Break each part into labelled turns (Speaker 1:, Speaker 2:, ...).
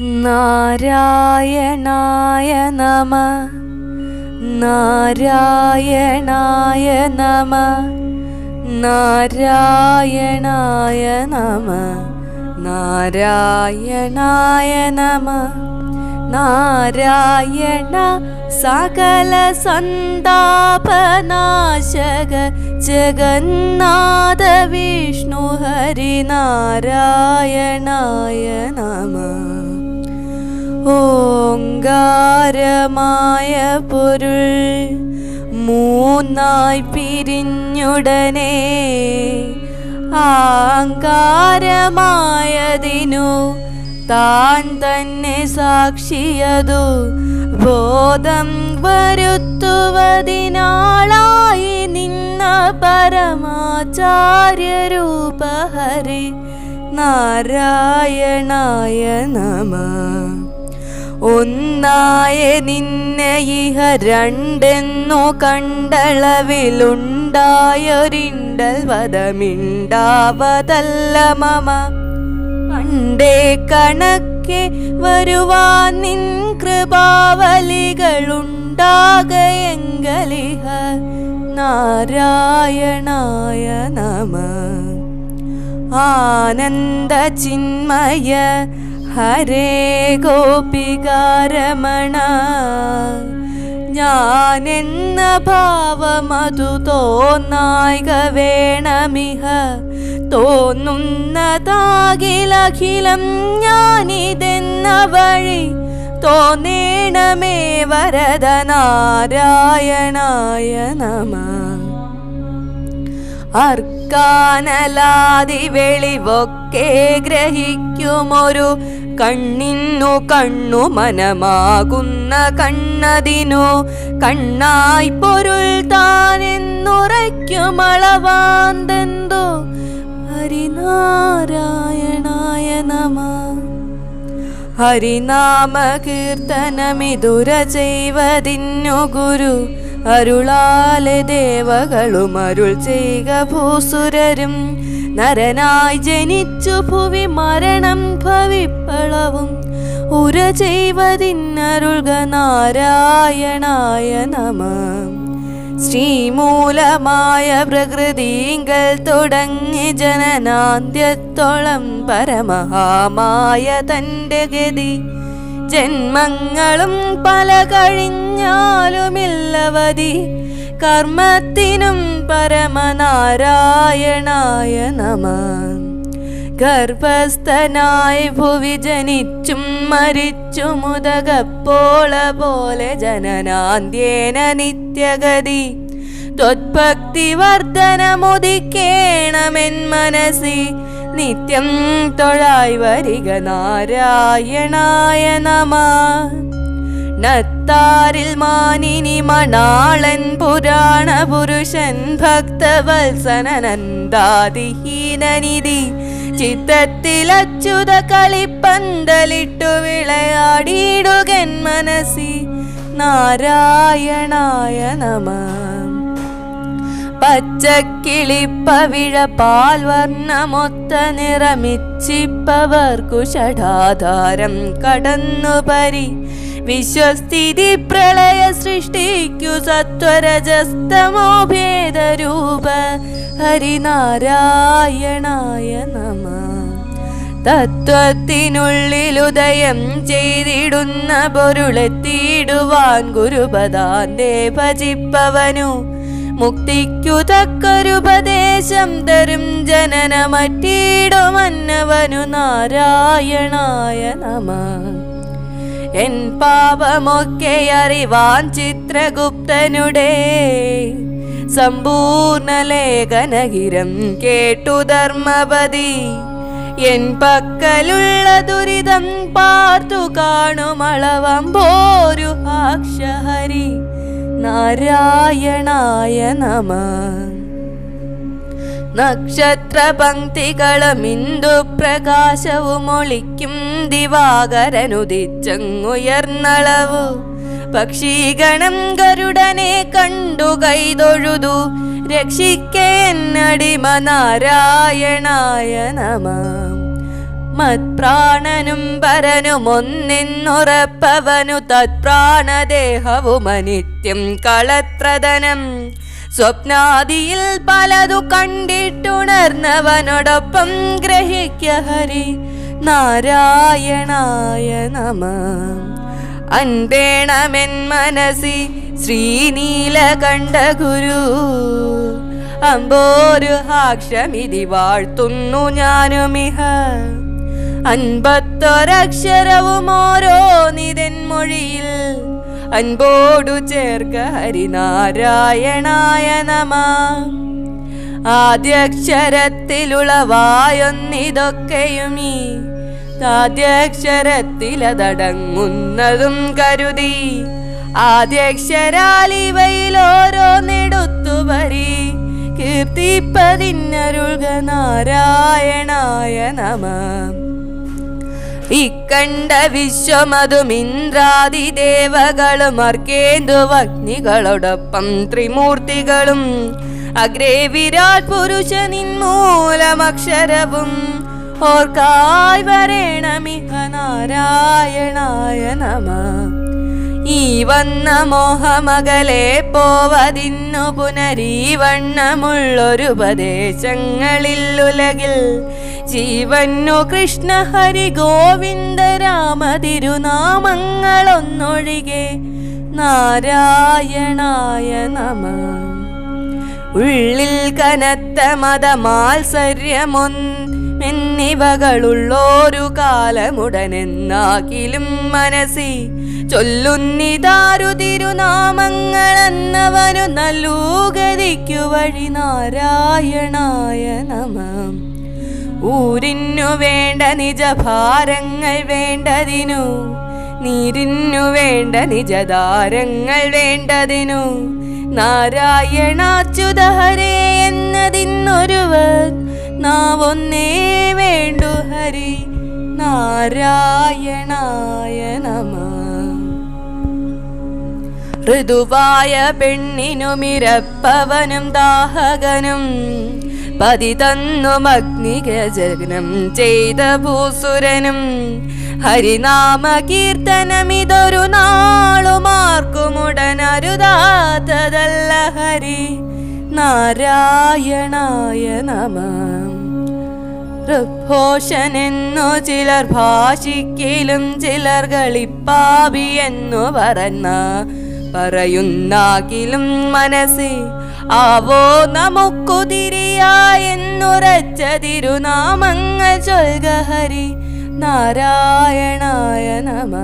Speaker 1: നാരായണായ നമ. നാരായണായ നമ. നാരായണായ നമ. നാരായണായ നമ. നാരായണ സകല സന്താപനാശക ജഗന്നാഥ വിഷ്ണു ഹരിനാരായണായ നമ. ഓങ്കാരമായ പൊരുൾ മൂന്നായി പിരിഞ്ഞുടനെ ആങ്കാരമായതിനു താൻ തന്നെ സാക്ഷിയതു ബോധം വരുത്തുവതിനാളായി നിന്ന പരമാചാര്യരൂപഹരി നാരായണായ നമ. ഒന്നായ നിന്നെ ഇഹ രണ്ടെന്നു കണ്ടളവിലുണ്ടായൊരിണ്ടൽ വധമിണ്ടാവതല്ല മമ. പണ്ടേ കണക്കെ വരുവാൻ നിൻ കൃപാവലികളുണ്ടാകയെങ്കലിഹ. നാരായണായ നമ. ആനന്ദ ചിന്മയ ഹരേ ഗോപികാരമണ ഞാനെന്ന ഭാവമതു തോന്നായിക വേണമിഹ തോന്നുന്നതാകിലഖിലം ഞാനിതെന്ന വഴി തോന്നേണമേ വരദ നാരായണായ നമ. അർക്കാനലാതി വെളിവൊക്കെ ഗ്രഹിക്കുമൊരു കണ്ണിന്നു കണ്ണു മനമാകുന്ന കണ്ണതിനു കണ്ണായി പൊരുൾ താനെന്നുറയ്ക്കുമളവാന്തെന്തോ ഹരിനാരായണായ നമ. ഹരിനാമ കീർത്തനമിതുര ചെയ്വതിന്നു ഗുരു. അരുളാലെ ദേവകളും അരുൾ ചെയ്യുക ഭൂസുരരും. നരനായി ജനിച്ചു ഭുവി മരണം ഭവിപ്പളവും ഉര ചെയ്വതിന്നരുൾക നാരായണായ നമ. ശ്രീമൂലമായ പ്രകൃതിങ്കൽ തുടങ്ങി ജനനാന്ത്യത്തോളം പരമഹാമായ തന്റെ ഗതി. ജന്മങ്ങളും പല കഴിഞ്ഞാലുമില്ലവതി. കർമ്മത്തിനും പരമനാരായണായ നമ. ഗർഭസ്ഥനായി ഭുവി ജനിച്ചും മരിച്ചു മുതകപ്പോള പോലെ ജനനാന്ത്യേന നിത്യഗതി. ത്വത്ഭക്തി വർധനമുദിക്കേണമെൻ മനസ്സി. നിത്യം തൊഴായി വരിക നാരായണായ നമ. നത്താരിൽ മാനിനി മണാളൻ പുരാണ പുരുഷൻ ഭക്തവത്സനനന്ദാതിഹീനനിധി. ചിത്തത്തിലച്യുത കളിപ്പന്തലിട്ടു വിളയാടിയിടുകൻ മനസ്സി. നാരായണായ നമ. പച്ചക്കിളിപ്പവിഴ പാൽ വർണമൊത്ത നിറമിച്ചിപ്പവർക്കു ഷഠാധാരം കടന്നു പരി വിശ്വസ്ഥിതി പ്രളയ സൃഷ്ടിക്കു സത്വരജസ്തമോ ഭേദരൂപ ഹരിനാരായണായ നമ. തത്വത്തിനുള്ളിലുദയം ചെയ്തിടുന്ന പൊരുളെത്തിയിടുവാൻ ഗുരുപദാന്തേ ഭജിപ്പവനു. മുക്തിക്കു തക്കൊരുപദേശം തരും ജനനമറ്റീടുമന്നവനു നാരായണായ നമ. എൻ പാപമൊക്കെ അറിവാൻ ചിത്രഗുപ്തനുടെ സമ്പൂർണ ലേഖനഗിരം കേട്ടു ധർമ്മപതി. എൻ പക്കലുള്ള ദുരിതം പാർത്തു കാണുമളവം പോരു ആക്ഷഹരി നാരായണായ നമ. നക്ഷത്ര പങ്ക്തികളും ഇന്ദു പ്രകാശവും ഒളിക്കും ദിവാകരനുദിച്ചങ്ങുയർന്നളവു. പക്ഷീഗണം ഗരുഡനെ കണ്ടു കൈതൊഴുതു. രക്ഷിക്കേന്നടിമ നാരായണായ നമ. മത്പ്രാണനും പരനും ഒന്നിന്നുറപ്പവനു തത്പ്രാണദേഹവും അനിത്യം കളത്രതനം സ്വപ്നാദിയിൽ പലതു കണ്ടിട്ടുണർന്നവനോടൊപ്പം ഗ്രഹിക്ക ഹരി. നാരായണായ നമ. അൻപേണമെൻ മനസി ശ്രീനീലകണ്ഠ ഗുരു. അമ്പോരു ഹാക്ഷമിതി വാഴ്ത്തുന്നു ഞാനുമിഹ അൻപത്തൊരക്ഷരവും ഓരോ നിതൻ മൊഴിയിൽ അൻപോടു ചേർക്ക ഹരിനാരായണായ നമ. ആദ്യക്ഷരത്തിലുളവായൊന്നിതൊക്കെയുമീ ആദ്യക്ഷരത്തിലതടങ്ങുന്നതും കരുതി. ആദ്യക്ഷരാൽ ഇവയിൽ ഓരോന്നെടുത്തു വരി കീർത്തിപ്പതിന്നരുൾക നാരായണായ നമ. ഇക്കണ്ട വിശ്വമതും ഇന്ദ്രാദിദേവകളും അർക്കേന്ദുവഗ്നികളോടൊപ്പം ത്രിമൂർത്തികളും. അഗ്രേ വിരാട് പുരുഷ നിന്മൂലമക്ഷരവും ഓർക്കായി വരേണമിഹ നാരായണായ നമ. ഈ വന്ന മോഹമകലെ പോവതിന്നു പുനരീവണ്ണമുള്ളൊരു ഉപദേശങ്ങളിൽ ഉലകിൽ ജീവന്നു കൃഷ്ണ ഹരി ഗോവിന്ദ രാമ തിരുനാമങ്ങളൊന്നൊഴികെ നാരായണായ നമ. ഉള്ളിൽ കനത്ത മതമാത്സര്യമൊന്നിവകളുള്ളോരു കാലമുടനെന്നാകിലും മനസ്സി ചൊല്ലുന്നിതാരു തിരുനാമങ്ങളെന്നവനു നല്ലൂഗതിക്കു വഴി നാരായണായ നമ. ഊരിന്നു വേണ്ട നിജഭാരങ്ങൾ വേണ്ടതിനു. നീരിന്നു വേണ്ട നിജതാരങ്ങൾ വേണ്ടതിനു. നാരായണാച്യുതഹരേ എന്നതിന്നൊരുവർ നാവൊന്നേ വേണ്ടു ഹരി. നാരായണായ നമ. ഋതുവായ പെണ്ണിനുമിരപ്പവനും ദാഹകനും പതിതന്നും അഗ്നികജനം ചെയ്ത ഭൂസുരനും. ഹരിനാമ കീർത്തനമിതൊരു നാളുമാർക്കുമുടനരുതാത്തതല്ല ഹരി. നാരായണായ നമ. ഋഘോഷനെന്നു ചിലർ ഭാഷിക്കലും ചിലർ കളിപ്പാവി എന്നു പറഞ്ഞ പറയുന്നാകിലും മനസ്സി. ആവോ നമുക്കുതിരിയായെന്നുറച്ച തിരുനാമങ്ങൾ ചൊൽക ഹരി. നാരായണായ നമ.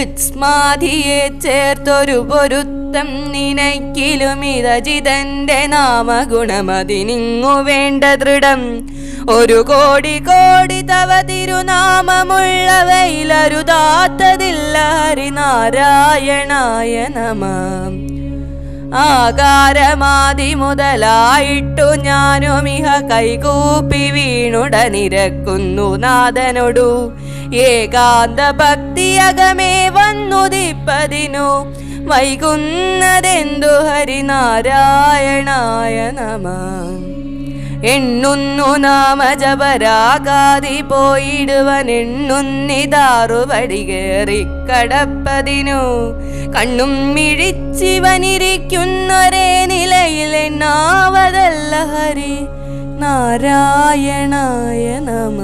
Speaker 1: ഉത്സ്മാധിയെ ചേർത്തൊരു പൊരുത്തം നിനക്കിലും ഇതജിതന്റെ നാമഗുണമതിനിങ്ങു വേണ്ട ദൃഢം. ഒരു കോടി കോടി തവ തിരുനാമമുള്ളവയിലരുതാത്തതില്ല ഹരിനാരായണായ നമ. ആകാരമാതി മുതലായിട്ടു ഞാനുമിഹ കൈകൂപ്പി വീണുടനിരക്കുന്നു നാഥനൊടു. ഏകാന്ത ഭക്തിയകമേ വന്നുദിപ്പതിനു വൈകുന്നതെന്തു ഹരിനാരായണായ നമ. എണ്ണുന്നു നാമജപരാകാതി പോയിടുവൻ എണ്ണുന്നിതാറുപടി കയറി കടപ്പതിനു. കണ്ണും മിഴിച്ചിവനിരിക്കുന്നൊരേ നിലയിൽ എണ്ണാവതല്ല ഹരി. നാരായണായ നമ.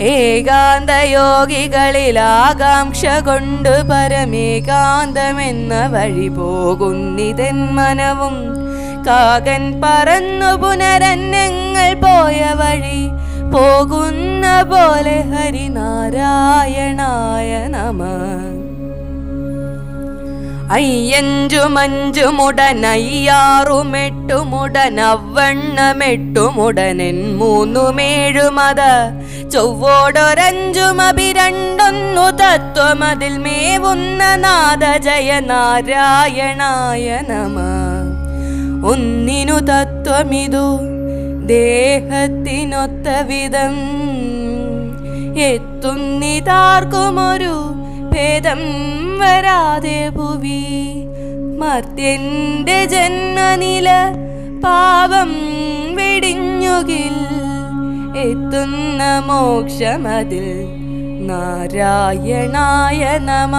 Speaker 1: ഏകാന്ത യോഗികളിൽ ആകാംക്ഷ കൊണ്ട് പരമേകാന്തമെന്ന വഴി പോകുന്നിതൻ മനവും. കാകൻ പറന്നു പുനരന്നങ്ങൾ പോയ വഴി പോകുന്ന പോലെ ഹരിനാരായണായ നമ. അയ്യഞ്ചുമഞ്ചുമുടനയ്യാറുമെട്ടുമുടനവണ്ണമെട്ടുമുടനൻ മൂന്നുമേഴുമത. ചൊവ്വോടൊരഞ്ചുമഭിരണ്ടൊന്നു തത്വമതിൽ മേവുന്ന നാദജയ നാരായണായ നമ. ഒന്നിനു തത്വമിതു ദേഹത്തിനൊത്ത വിധം എത്തുന്നിതാർക്കുമൊരു ഭേദം വരാതെ ഭുവി മർത്യന്റെ ജന്മനില പാപം വെടിഞ്ഞുകിൽ എത്തുന്ന മോക്ഷമതിൽ നാരായണായ നമ.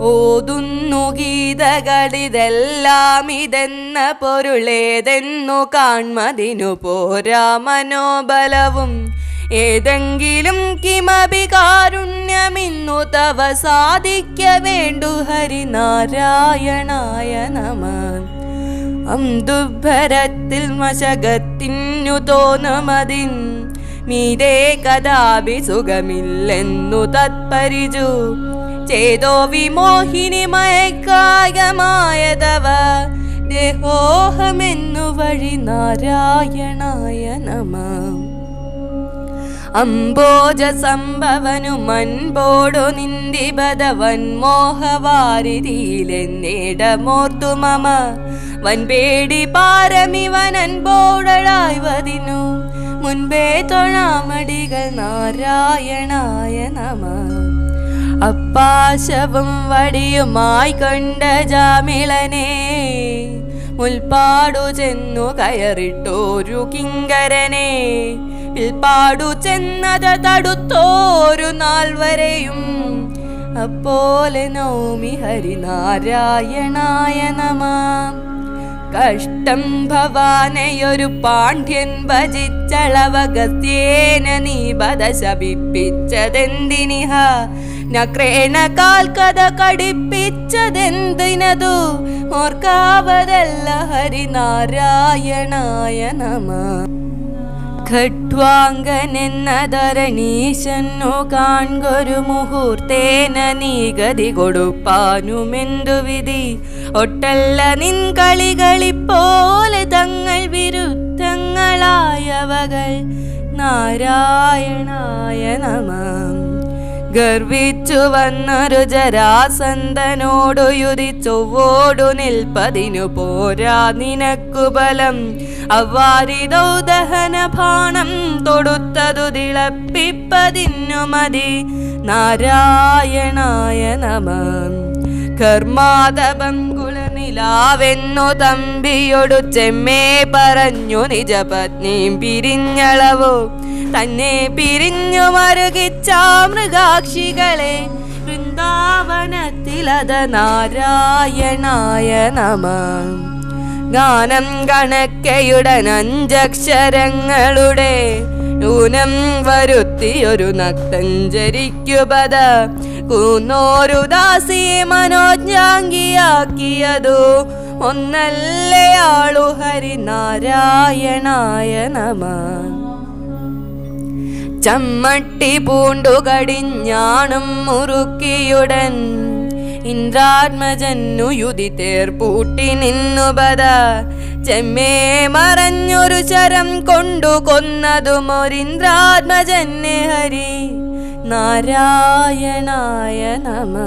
Speaker 1: ഓതുന്നു ഗീതകളിതെല്ലാം ഇതെന്ന പൊരുളേതെന്നു കാൺമതിനു പോരാ മനോബലവും. ഏതെങ്കിലും കിമപി കാരുണ്യമിന്നു തവ സാധിക്ക വേണ്ടു ഹരിനാരായണായ നമ അംദുഭരത്തിൽ മശകത്തിനു തോന്നമതിൻ മീതേ കഥാപി സുഖമില്ലെന്നു തത്പരിചു. ചേതോ വിമോഹിനി മയക്കായമായതവ ദേഹോഹമെന്നു വഴി നാരായണായ നമ അംബോജ സംഭവനു മൻപോടു നിന്ദിപദവൻ മോഹവാരിതിയിലെന്നേടമോർത്തു മമ. വൻപേടി പാരമിവനൻപോഴായി വതിനു മുൻപേ തൊഴാമടികൾ നാരായണായ നമ. അപ്പാശവും വടിയുമായി കണ്ട ജാമിളനെ മുൽപ്പാടു ചെന്നു കയറിട്ടോരു കിങ്കരനെ. പിൽപ്പാടു ചെന്നത് തടുത്തോരു നാൾ വരെയും. അപ്പോലെ നൗമി ഹരിനാരായണായ നമ. കഷ്ടം ഭവാനയൊരു പാണ്ഡ്യൻ ഭജിച്ചളവഗത്യേന നീ ബദ ശപിപ്പിച്ചതെന്തിനിഹ നക്രേണ കാൽക്കഥ കടിപ്പിച്ചതെന്തിനതു? ഓർക്കാവതല്ല ഹരിനാരായണായ നമ. ഖട്വാങ്കനെന്നതരണീശന്നു കാൺകൊരു മുഹൂർത്തേന നീ ഗതി കൊടുപ്പാനുമെന്തു വിധി? ഒട്ടല്ല നിൻ കളികളിപ്പോലെ തങ്ങൾ വിരുദ്ധങ്ങളായവകൾ. നാരായണായ നമ. ഗർവിച്ചു വന്നൊരു ജരാസന്തനോടു യുതി ചൊവ്വോടു നിൽപ്പതിനു പോരാ നിനക്കു ബലം. അവ്വാരിതൗ ഭാണം തൊടുത്തതു തിളപ്പിപ്പതിന്നു മതി. നാരായണായ നമ. കർമാതപം കുലനിലാവെന്നു തമ്പിയൊടു ചെമ്മേ പറഞ്ഞു നിജപത്നിയും പിരിഞ്ഞളവോ. തന്നെ പിരിഞ്ഞു മറുകിച്ച മൃഗാക്ഷികളെ വൃന്ദാവനത്തിലത നാരായണായ നമ. ഗാനം കണക്കയുടൻ അഞ്ചക്ഷരങ്ങളുടെ ഊനം വരുത്തിയൊരു നക്തഞ്ചരിക്കുപത കൂന്നോരു ദാസിയെ മനോജ്ഞാംഗിയാക്കിയതു ഒന്നല്ലയാളു ഹരിനാരായണായ നമ ചമ്മട്ടി പൂണ്ടു കടിഞ്ഞാണും മുറുക്കിയുടൻ ഇന്ദ്രാത്മജന്നു യുതി തേർപൂട്ടി നിന്നു ബദ ചെമ്മേ മറഞ്ഞൊരു ചരം കൊണ്ടു കൊന്നതും ഒരിന്ദ്രാത്മജന്നെ ഹരി. നാരായണായ നമ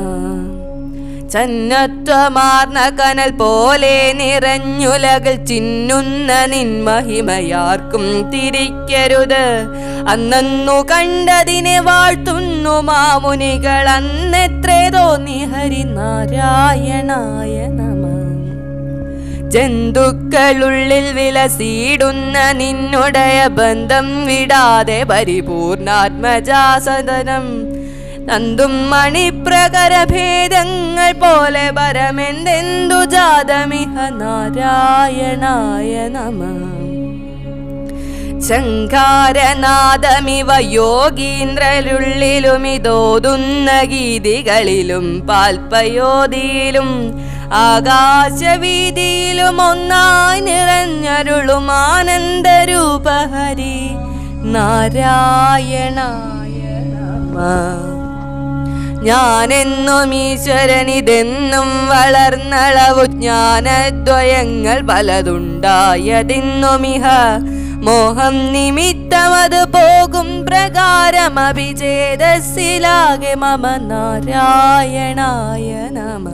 Speaker 1: ചന്നത്വമാർന്ന കനൽ പോലെ നിറഞ്ഞുലകൾ ചിന്നുന്ന നിൻ മഹിമയാർക്കും തിരിക്കരുത്. അന്നു കണ്ടതിനെ വാഴ്ത്തുന്നു മാമുനികൾ. അന്നെത്രേ തോന്നി ഹരിനാരായണായ ജന്തുക്കളുള്ളിൽ വിലസീടുന്ന നിന്നുടയ ബന്ധം വിടാതെ പരിപൂർണാത്മജാസദനം. നന്ദും മണിപ്രകരഭേദങ്ങൾ പോലെ പരമെന്തെന്തു ജാതമിഹ നാരായണായ നമ. ശങ്കാരനാദമിവ യോഗീന്ദ്രലുള്ളിലുമിതോതുന്ന ഗീതികളിലും പാൽപ്പയോതിയിലും ആകാശവീതിയിലും ഒന്നായി നിറഞ്ഞരുളും ആനന്ദരൂപഹരി നാരായണായ ഞാനെന്നും ഈശ്വരനിതെന്നും വളർന്നളവു ജ്ഞാനദ്വയങ്ങൾ പലതുണ്ടായതിന്നുമിഹ. മോഹം നിമിത്തമത് പോകും പ്രകാരം അഭിചേതസ്സിലാകെ മമ നാരായണായ നമ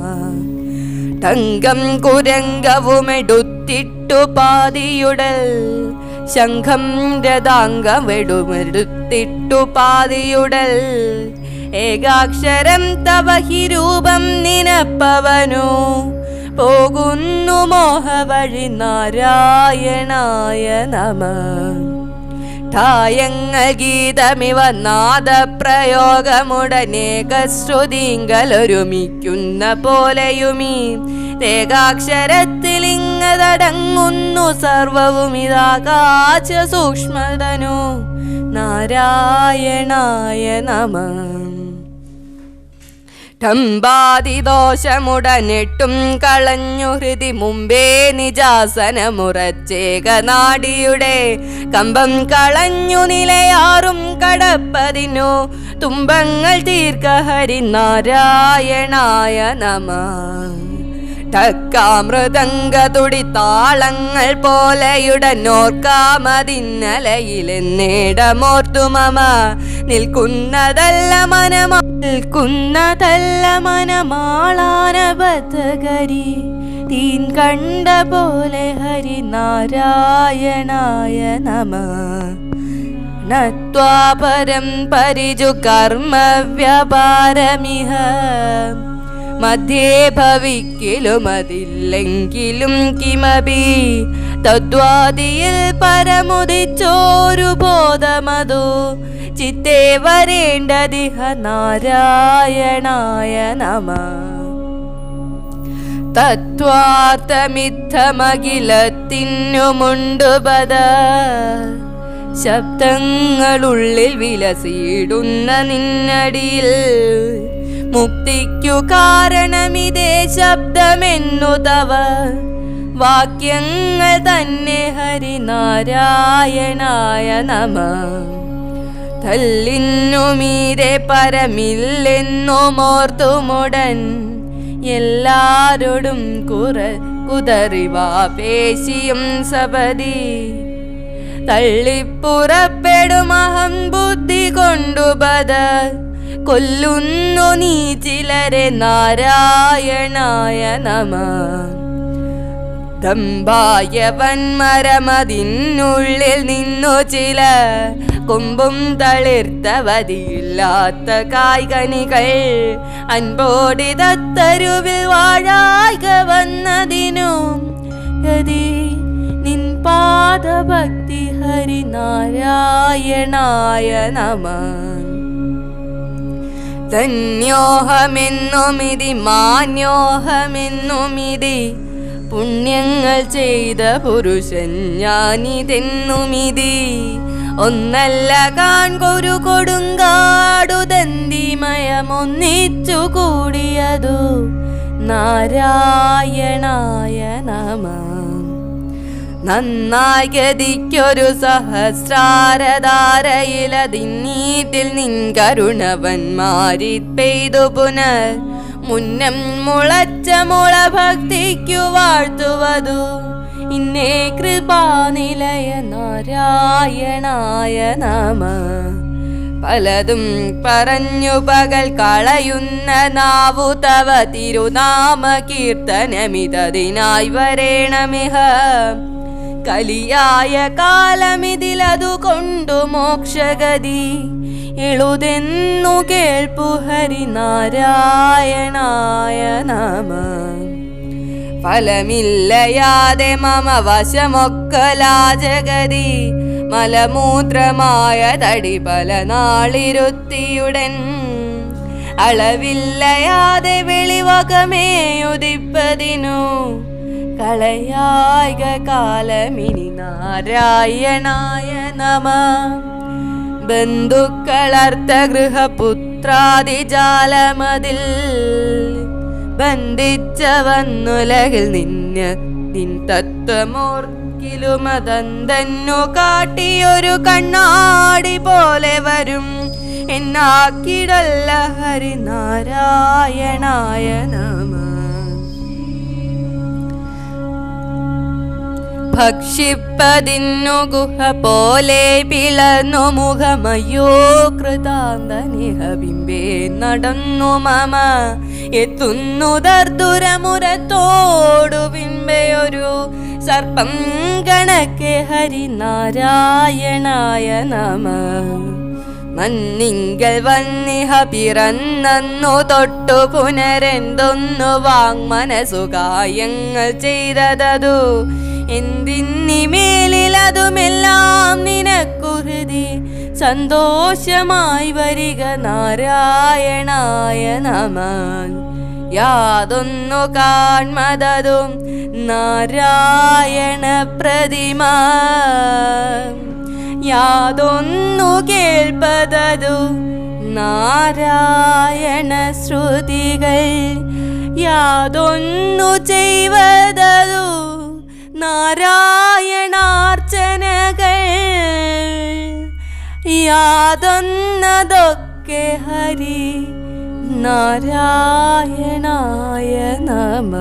Speaker 1: തങ്കം കുരങ്കവുമെടുത്തിട്ടു പാതിയുടൽ. ശംഖം രഥാംഗമെടുമെടുത്തിട്ടു പാതിയുടൽ. ഏകാക്ഷരം തവഹിരൂപം നിനപ്പവനു? പോകുന്നു മോഹവഴി നാരായണായ നമ. ഠായങ്ങൾ ഗീതമിവ നാദപ്രയോഗമുടനേക ശ്രുതിങ്കലൊരുമിക്കുന്ന പോലെയുമീ. രേഖാക്ഷരത്തിൽ ഇങ്ങതടങ്ങുന്നു സർവവും ഇതാകാശ സൂക്ഷ്മതനു നാരായണായ നമ. ടംബാതിദോഷമുടനെട്ടും കളഞ്ഞു ഹൃതി മുമ്പേ നിജാസനമുറച്ചേക നാടിയുടെ കമ്പം കളഞ്ഞു നിലയാറും കടപ്പതിനു തുമ്പങ്ങൾ തീർക്ക ഹരിനാരായണായ നമ. ടക്കാമൃതംഗതുടി താളങ്ങൾ പോലെയുടനോർക്കാമതിന്നലയിലെന്നേടമോർത്തു മമ. നിൽക്കുന്നതല്ല മനമാ. നിൽക്കുന്നതല്ല മനമാളാനബദ്ധകരി തീൻ കണ്ട പോലെ ഹരി നാരായണായ നമ. നത്വാപരം പരിജു കർമ്മവ്യാപാരമിഹ. മധ്യേ ഭവിക്കലുമതില്ലെങ്കിലും കിമപി. തദ്വാദിയിൽ പരമുദിച്ചോരു ബോധമതു. ചിത്തേ വരേണ്ടതിഹ നാരായണായ നമ തത്വാർത്ഥമിദ്ധമകിലത്തിനുമുണ്ടുപത ശബ്ദങ്ങളുള്ളിൽ വിലസിയിടുന്ന നിന്നടിയിൽ. മുക്തിക്കു കാരണമിതേ ശബ്ദമെന്നു തവ വാക്യങ്ങൾ തന്നെ ഹരിനാരായണായ നമ. തല്ലിന്നുമീരെ പരമില്ലെന്നുമോർത്തുമുടൻ. എല്ലാരോടും കുറ കുതറിവാ പേശിയും സപതി. തള്ളിപ്പുറപ്പെടുമഹം ബുദ്ധി കൊണ്ടുപത കൊല്ലുന്നു നീ ചിലരെ നാരായണായ നമ ദമ്പായവന്മരമതിനുള്ളിൽ നിന്നു ചില കൊമ്പും തളിർത്തവതിയില്ലാത്ത കായ്കനികൾ. അൻപോടി തത്തരുവിൽ വാഴായ്ക വന്നതിനു ഗതി നിൻ പാദഭക്തി ഹരിനാരായണായ നമ ധന്യോഹമെന്നുമിതി മാന്യോഹമെന്നുമിതി. പുണ്യങ്ങൾ ചെയ്ത പുരുഷൻ ഞാനിതെന്നുമിതി. ഒന്നല്ല കാൺകൊരു കൊടുങ്കാടു ദന്തിമയമൊന്നിച്ചു കൂടിയതു. നാരായണായ നമ. നന്നായി ഗതിക്കൊരു സഹസ്രാരധാരയിലതിന്നീട്ടിൽ നിൻ കരുണവന്മാരി പെയ്തു പുനർ. മുന്നം മുളച്ച മുള ഭക്തിക്കു വാഴ്ത്തുവതു. ഇന്നേ കൃപാനിലയ നാരായണായ നമ. പലതും പറഞ്ഞു പകൽ കളയുന്ന നാവു തവ തിരുനാമ കീർത്തനമിതതിനായി വരേണമിഹ. കലിയായ കാലമിതിലതു കൊണ്ടു മോക്ഷഗതി. എളുതെന്നു കേൾപ്പു ഹരിനാരായണായ നമ. ഫലമില്ലയാതെ മമ വശമൊക്കലാ ജഗതി മലമൂത്രമായ തടി പല നാളിരുത്തിയുടൻ. അളവില്ലയാതെ വെളിവകമേയുദിപ്പതിനു. കളയായിക കാലമിനി നാരായണായ നമ. ബന്ധുക്കളർത്ത ഗൃഹപുത്രാദിജാലമതിൽ ബന്ധിച്ചവന്നുലകിൽ നിന്ന് നിൻ തത്വമോർക്കിലുമതന്തന്നു കാട്ടിയൊരു കണ്ണാടി പോലെ വരും. എന്നാക്കിടല്ല ഹരിനാരായണായ ഭക്ഷിപ്പതിന്നു ഗുഹ പോലെ പിളന്നു മുഖമയോ കൃതാന്തനിഹ ബിംബേ നടന്നു മമ. എത്തുന്നു ദർദുരമുരത്തോടു ബിംബയൊരു സർപ്പം കണക്കെ ഹരിനാരായണായ നമ. മന്നിങ്കൽ വന്നിഹ പിറന്നു തൊട്ടു പുനരെന്തൊന്നു വാങ്മനസുകായങ്ങൾ ചെയ്തതതു. എന്തിന്നിമേലിൽ അതുമെല്ലാം നിനക്കുഹൃതി സന്തോഷമായി വരിക നാരായണായ നമ യാതൊന്നു കാൺമതും നാരായണ പ്രതിമ. യാതൊന്നു കേൾപ്പതും നാരായണ ശ്രുതികൾ. യാതൊന്നു ചെയ്വതതു നാരായണാർച്ചനകൾ. യാതൊന്നതൊക്കെ ഹരി നാരായണായ നമ.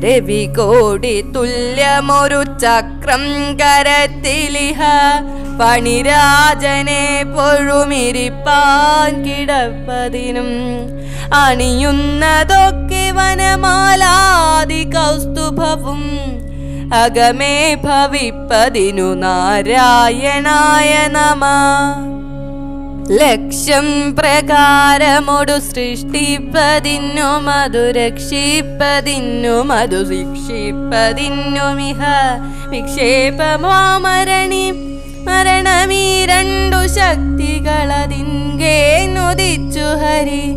Speaker 1: രവികോടി തുല്യമൊരു ചക്രം കരത്തിലിഹ. പണിരാജനെ പൊഴുമിരിപ്പാൻ കിടപ്പതിനും അണിയുന്നതൊക്കെ വനമാലാതി കൗസ്തുഭവും അകമേ ഭവിപ്പതിനു നാരായണായ നമ. ലക്ഷ്യം പ്രകാരമൊടു സൃഷ്ടിപ്പതിന്നു മധു രക്ഷിപ്പതിന്നു മധു വിക്ഷേപമോ മരണി മരണമീ രണ്ടു ശക്തികളതിൻകേ നുദിച്ചു ഹരി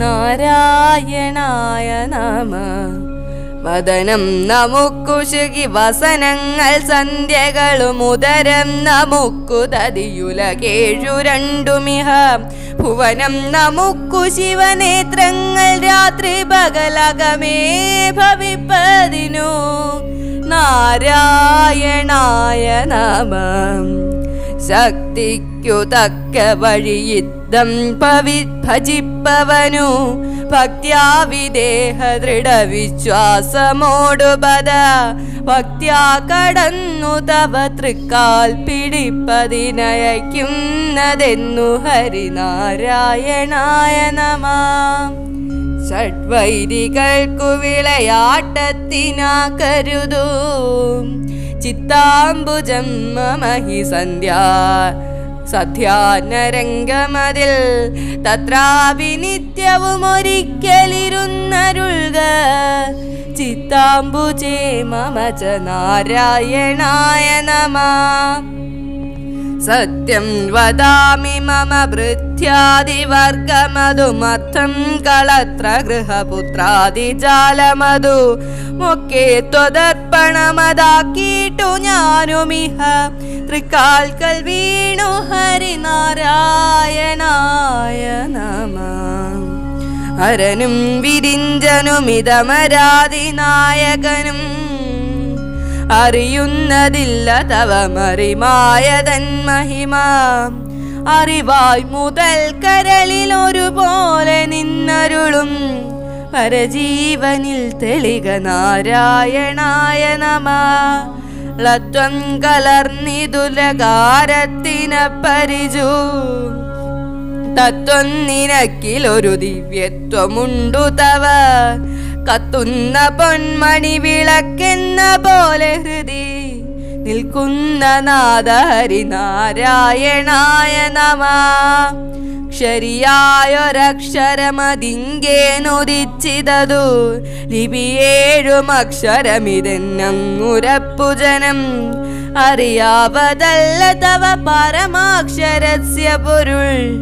Speaker 1: നാരായണായ നമ. വദനം നമുക്കു ശുകി വസനങ്ങൾ സന്ധ്യകളും ഉദരം നമുക്കു തതിയുലകേഴു രണ്ടുമിഹ. ഭുവനം നമുക്കു ശിവനേത്രങ്ങൾ രാത്രി പകലകമേ ഭവിപ്പതിനു. നാരായണായ നമം. ശക്തിക്കു തക്ക വഴിയിദ്ധം പവി ഭജിപ്പവനു. ഭക്ത്യാ വിദേഹ ദൃഢവിശ്വാസമോടു പദ. ഭക്ത്യാ കടന്നു തവ തൃക്കാൽ പിടിപ്പതിനയക്കുന്നതെന്നു ഹരിനാരായണായ നമ ഷഡ്വൈരികൾക്കു വിളയാട്ടത്തിനാ കരുതൂ. ചിത്താംബുജം മമഹി സന്ധ്യാ സധ്യാനരംഗമതിൽ തത്രാപി നിത്യവും ഒരിക്കലിരുന്നരുൾക ചിത്താംബുജേ മമ ച നാരായണായ നമ. സത്യം വദാമി മമ ഭൃത്യാദിവർഗമധുമർത്ഥം കളത്ര ഗൃഹപുത്രാദിജാലമധു മുക്കേ ത്വദർപ്പണമതാക്കിയിട്ടു ഞാനുമിഹ. തൃക്കാൽക്കൽ വീണു ഹരിനാരായണായ നമ. ഹരനും വിരിഞ്ചനുമിതമരാതിനായകനും അറിയുന്നതില്ല തവ മറിമായതൻ മഹിമ. അറിവായി മുതൽ കരളിൽ ഒരുപോലെ നിന്നരുളും. പരജീവനിൽ തെളിക നാരായണായ നമ. ലത്വം കലർന്നിതുലകാരത്തിന പരിചു. തത്വം നിനക്കിലൊരു ദിവ്യത്വമുണ്ടു തവ. കത്തുന്ന പൊന്മണി വിളക്കെന്ന പോലെ ഹൃദി നിൽക്കുന്ന നാദഹരി നാരായണായ നമ. ക്ഷരിയായൊരക്ഷരമതിങ്കേ നൊതിച്ചിതതു ലിപിയേഴും അക്ഷരമിതെന്നുറപ്പുജനം അറിയാവതല്ല തവ പരമാക്ഷരസ്യ പൊരുൾ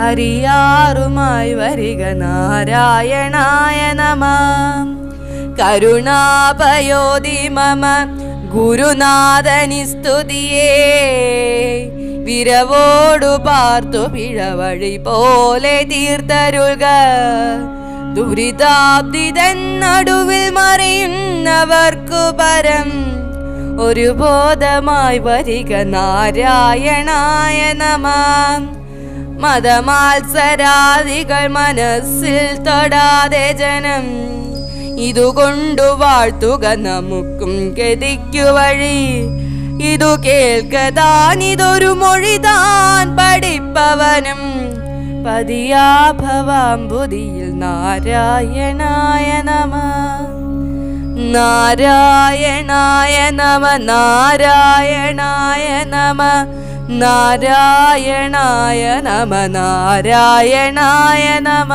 Speaker 1: അറിയാറുമായി വരിക നാരായണായ നമ. കരുണാപയോധി മമ. ഗുരുനാഥനി സ്തുതിയേ. വിരവോടു പാർത്തു പിഴവഴി പോലെ തീർത്തരുക ദുരിതാബ്ദിതൻ നടുവിൽ മറിയുന്നവർക്കു പരം. ഒരു ബോധമായി വരിക നാരായണായ നമ. മതമാത്സരാദികൾ മനസ്സിൽ തൊടാതെ ജനം. ഇതുകൊണ്ടു വാഴ്ത്തുക നമുക്കും ഗതിക്കു വഴി. ഇതു കേൾക്കതാൻ ഇതൊരു മൊഴിതാൻ പഠിപ്പവനും. പതിയാഭവാംബുതിയിൽ നാരായണായ നമ. നാരായണായ നമ നാരായണായ നമ. നാരായണായ നമ നാരായണായ നമ.